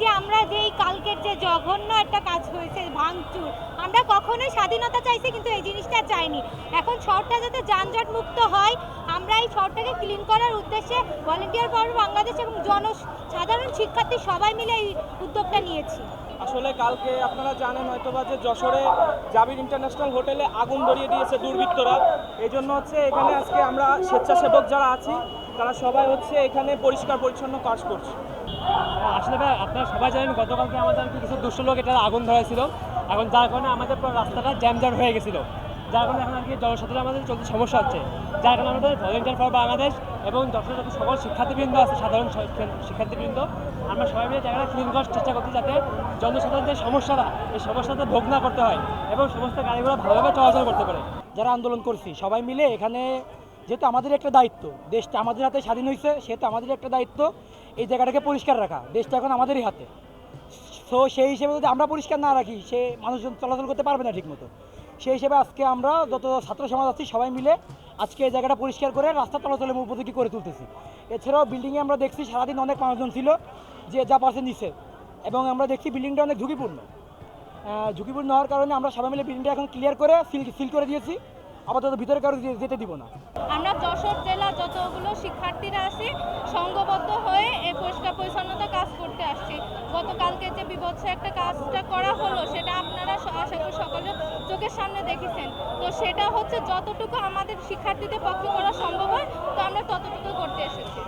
যে আমরা যে এই কালকের যে জঘন্য একটা কাজ হয়েছে ভাঙচুর, আমরা কখনোই স্বাধীনতা চাইছি কিন্তু এই জিনিসটা চাইনি। এখন শহরটা যাতে যানজট মুক্ত হয়, আমরা এই শহরটাকে ক্লিন করার উদ্দেশ্যে ভলেন্টিয়ার ফর বাংলাদেশ এবং জন সাধারণ শিক্ষার্থী সবাই মিলে এই উদ্যোগটা নিয়েছি। আসলে কালকে আপনারা জানেন হয়তোবা যে যশোরে জাবির ইন্টারন্যাশনাল হোটেলে আগুন ধরিয়ে দিয়েছে দুর্বৃত্তরা। এই জন্য হচ্ছে এখানে আজকে আমরা স্বেচ্ছাসেবক যারা আছি তারা সবাই হচ্ছে এখানে পরিষ্কার, পরিচ্ছন্ন কাজ করছে। আসলে ভাই, আপনারা সবাই জানেন, গতকালকে আমাদের কিছু দুষ্ট লোক এটা আগুন ধরেছিল এখন যার কারণে আমাদের রাস্তাটা জ্যামজাম হয়ে গেছিল। যার কারণে এখন আর কি জনসাধারণ আমাদের চলতে সমস্যা হচ্ছে। যার কারণে আমাদের ভলেন্টিয়ার ফর বাংলাদেশ এবং যশোর সকল শিক্ষার্থীবৃন্দ আছে, সাধারণ শিক্ষার্থীবৃন্দ, আমরা সবাই মিলে জায়গাটা ক্লিন করার চেষ্টা করছি যাতে জনসাধারণের যে সমস্যাটা, এই সমস্যাতে ভোগ না করতে হয় এবং সমস্ত গাড়িগুলো ভালোভাবে চলাচল করতে পারে। যারা আন্দোলন করছি, সবাই মিলে এখানে যেহেতু আমাদের একটা দায়িত্ব, দেশটা আমাদের হাতে স্বাধীন হয়েছে সেহেতু আমাদের একটা দায়িত্ব এই জায়গাটাকে পরিষ্কার রাখা, দেশটা এখন আমাদেরই হাতে। তো সেই হিসেবে যদি আমরা পরিষ্কার না রাখি, সে মানুষজন চলাচল করতে পারবে না ঠিকমতো। সেই হিসেবে আজকে আমরা যত ছাত্র সমাজ আছি, সবাই মিলে আজকে এই জায়গাটা পরিষ্কার করে রাস্তা চলাচলের উপযোগী করে তুলতেছি। এছাড়াও বিল্ডিংয়ে আমরা দেখছি সারাদিন অনেক মানুষজন ছিল যে যা পারছে নিচে এবং আমরা দেখছি বিল্ডিংটা অনেক ঝুঁকিপূর্ণ। ঝুঁকিপূর্ণ হওয়ার কারণে আমরা সবাই মিলে বিল্ডিংটা এখন ক্লিয়ার করে সিল সিল করে দিয়েছি। আপাতত ভিতরে কারও যেতে দিব না। আমরা যশোর জেলা যতগুলো শিক্ষার্থীরা আছি, সংঘবদ্ধ হয়ে এই পরিষ্কার পরিচ্ছন্নতা কাজ করতে আসছি। গতকালকে যে বিভৎস একটা কাজটা করা হলো, সেটা আপনারা আশা করি সকলে চোখের সামনে দেখেছেন। তো সেটা হচ্ছে যতটুকু আমাদের শিক্ষার্থীদের পক্ষে করা সম্ভব হয়, তো আমরা ততটুকু করতে এসেছি।